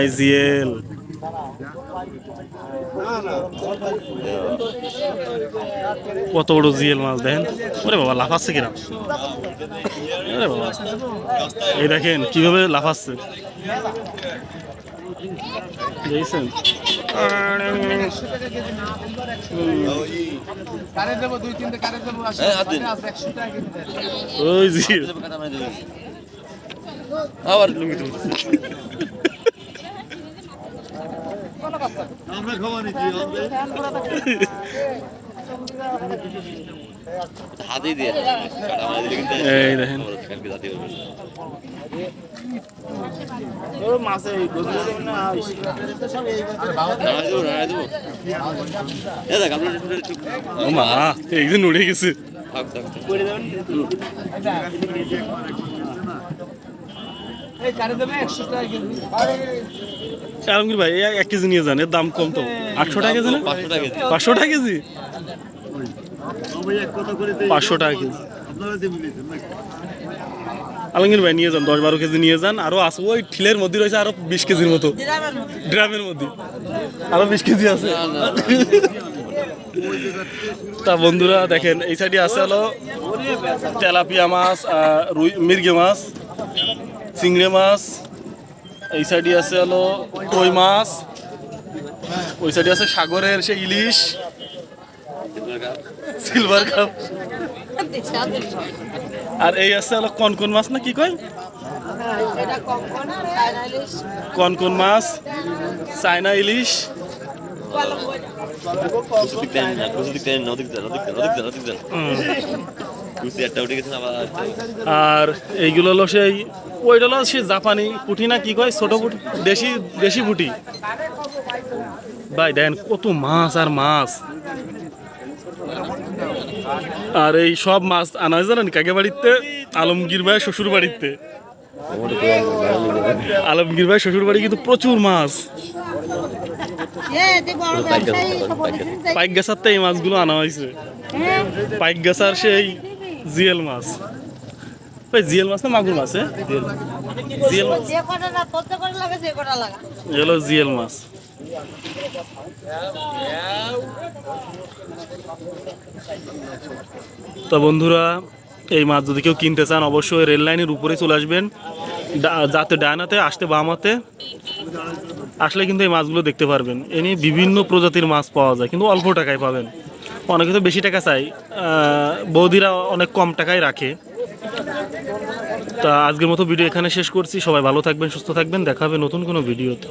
এই জিএল কত বড় জিএল মাছ দেখেন? ওরে বাবা লাফাচ্ছে কিনা ওরে বাবা। এই দেখেন কীভাবে লাফাচ্ছে। দেখছেন? হ্যাঁ, ওই জিএল। আবার হাতেই দিয়ে। কাটা মারা দিলে কিন্তু এই দেখেন মা একদিন উড়ে গেছে। থাক থাক থাক। এই কারে দেবে একশো টাকা কিনতে আলমগীর ভাই এক কেজি নিয়ে যান এর দাম কম তো। আটশো টাকা কেজি না? পাঁচশো টাকা কেজি। পাঁচশো টাকা কেজি? পাঁচশো টাকা কেজি। আলমগীর ভাই নিয়ে যান দশ বারো কেজি নিয়ে যান। আরও আছে ওই ঠিলের মধ্যে রয়েছে আরও বিশ কেজির মতো। ড্রামের মধ্যে। আরও বিশ কেজি আছে। না না তা বন্ধুরা দেখেন এই সাইডে আছে হলো তেলাপিয়া মাছ রুই মির্গে মাছ। চিংড়ি মাছ এই সাইডে আছে হলো কই মাছ ওই সাইডে আছে সাগরের সে ইলিশ সিলভার কাপ আর এই আছে হলো কনকন মাছ না কি কয়? কনকন মাছ চায়না ইলিশ। কুচু আর এইগুলো হলো সেই ওইটা হলো সে জাপানি পুঁটি না কি কয়? ছোট পুঁটি দেশি দেশি পুঁটি। ভাই দেন কত মাছ আর মাছ। আর এই সব মাছ আনা হয় জানেন কাকে বাড়িতে? আলমগীর ভাই শ্বশুর বাড়িতে। আলমগীর ভাই শ্বশুর বাড়ি কিন্তু প্রচুর মাছ। পাইক গাছাতে এই মাছগুলো আনা হয়েছে। পাইক গাছার সেই জিএল মাছ। ভাই জিএল মাছ না মাগুর মাছ? জিএল এগুলো জিএল মাছ। তো বন্ধুরা এই মাছ যদি কেউ কিনতে চান অবশ্যই রেল লাইনের উপরে চলে আসবেন। যাতে ডায়নাতে আসতে বামাতে আসলে কিন্তু এই মাছগুলো দেখতে পারবেন। এ বিভিন্ন প্রজাতির মাছ পাওয়া যায় কিন্তু অল্প টাকায় পাবেন। অনেকে তো বেশি টাকা চাই বৌদিরা অনেক কম টাকায় রাখে। তা আজকের মতো ভিডিও এখানে শেষ করছি, সবাই ভালো থাকবেন, সুস্থ থাকবেন দেখা হবে নতুন কোনো ভিডিওতে।